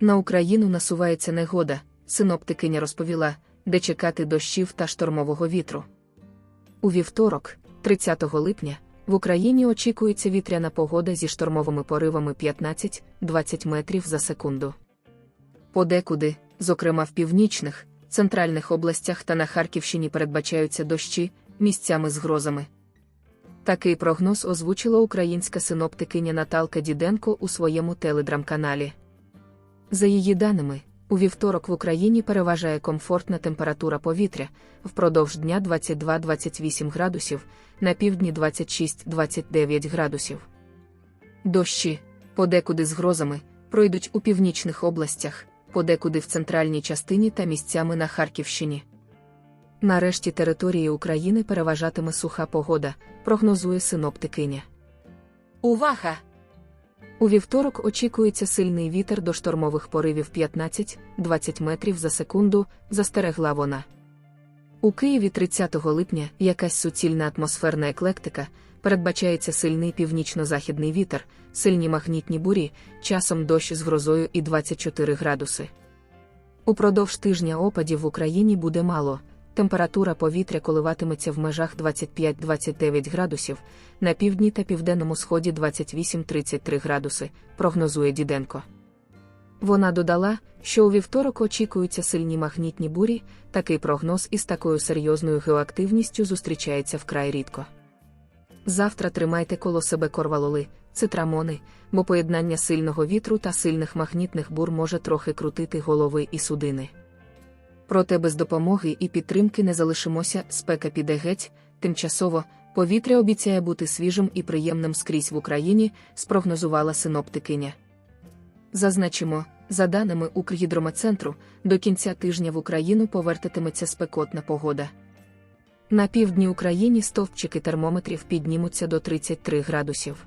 На Україну насувається негода, синоптикиня розповіла, де чекати дощів та штормового вітру. У вівторок, 30 липня, в Україні очікується вітряна погода зі штормовими поривами 15-20 метрів за секунду. Подекуди, зокрема в північних, центральних областях та на Харківщині передбачаються дощі місцями з грозами. Такий прогноз озвучила українська синоптикиня Наталка Діденко у своєму телеграм-каналі. За її даними, у вівторок в Україні переважає комфортна температура повітря впродовж дня 22-28 градусів, на півдні 26-29 градусів. Дощі, подекуди з грозами, пройдуть у північних областях, подекуди в центральній частині та місцями на Харківщині. Нарешті території України переважатиме суха погода, прогнозує синоптикиня. Увага! У вівторок очікується сильний вітер до штормових поривів 15-20 метрів за секунду, застерегла вона. У Києві 30 липня якась суцільна атмосферна еклектика, передбачається сильний північно-західний вітер, сильні магнітні бурі, часом дощ з грозою і 24 градуси. Упродовж тижня опадів в Україні буде мало. Температура повітря коливатиметься в межах 25-29 градусів, на півдні та південному сході 28-33 градуси, прогнозує Діденко. Вона додала, що у вівторок очікуються сильні магнітні бурі, такий прогноз із такою серйозною геоактивністю зустрічається вкрай рідко. Завтра тримайте коло себе корвалоли, цитрамони, бо поєднання сильного вітру та сильних магнітних бур може трохи крутити голови і судини. Проте без допомоги і підтримки не залишимося, спека піде геть, тимчасово, повітря обіцяє бути свіжим і приємним скрізь в Україні, спрогнозувала синоптикиня. Зазначимо, за даними Укргідромецентру, до кінця тижня в Україну повертатиметься спекотна погода. На півдні України стовпчики термометрів піднімуться до 33 градусів.